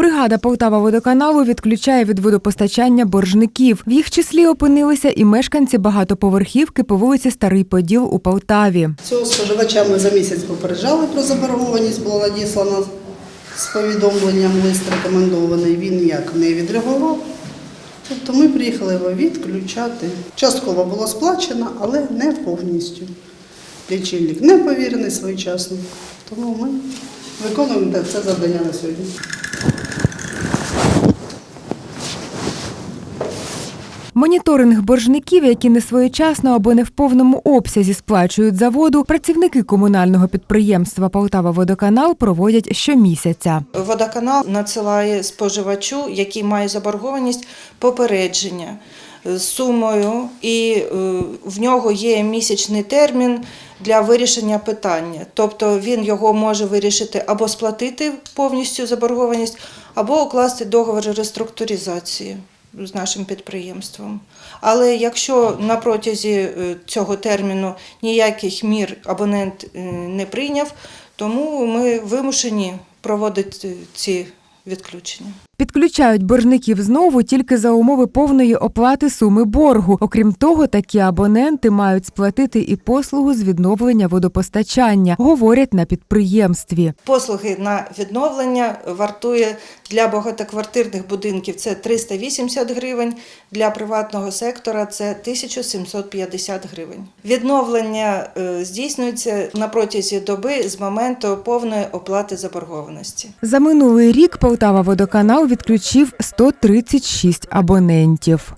Бригада Полтава водоканалу відключає від водопостачання боржників. В їх числі опинилися і мешканці багатоповерхівки по вулиці Старий Поділ у Полтаві. Цього споживача ми за місяць попереджали про заборгованість, було надіслано з повідомленням лист рекомендований, він ніяк не відреагував. Тобто ми приїхали його відключати. Частково було сплачено, але не повністю. Лічильник не повірений своєчасно. Тому ми виконуємо це завдання на сьогодні. Моніторинг боржників, які не своєчасно або не в повному обсязі сплачують за воду, працівники комунального підприємства Полтава Водоканал проводять щомісяця. Водоканал надсилає споживачу, який має заборгованість, попередження з сумою, і е, в нього є місячний термін для вирішення питання. Тобто він його може вирішити або сплатити повністю заборгованість, або укласти договір реструктуризації з нашим підприємством. Але якщо на протязі е, цього терміну ніяких мір абонент е, не прийняв, тому ми вимушені проводити ці відключення. Підключають боржників знову тільки за умови повної оплати суми боргу. Окрім того, такі абоненти мають сплатити і послугу з відновлення водопостачання, говорять на підприємстві. Послуги на відновлення вартує для багатоквартирних будинків це 380 гривень, для приватного сектора це 1750 гривень. Відновлення е, здійснюється на протязі доби з моменту повної оплати заборгованості. За минулий рік Полтава водоканал відключив 136 абонентів.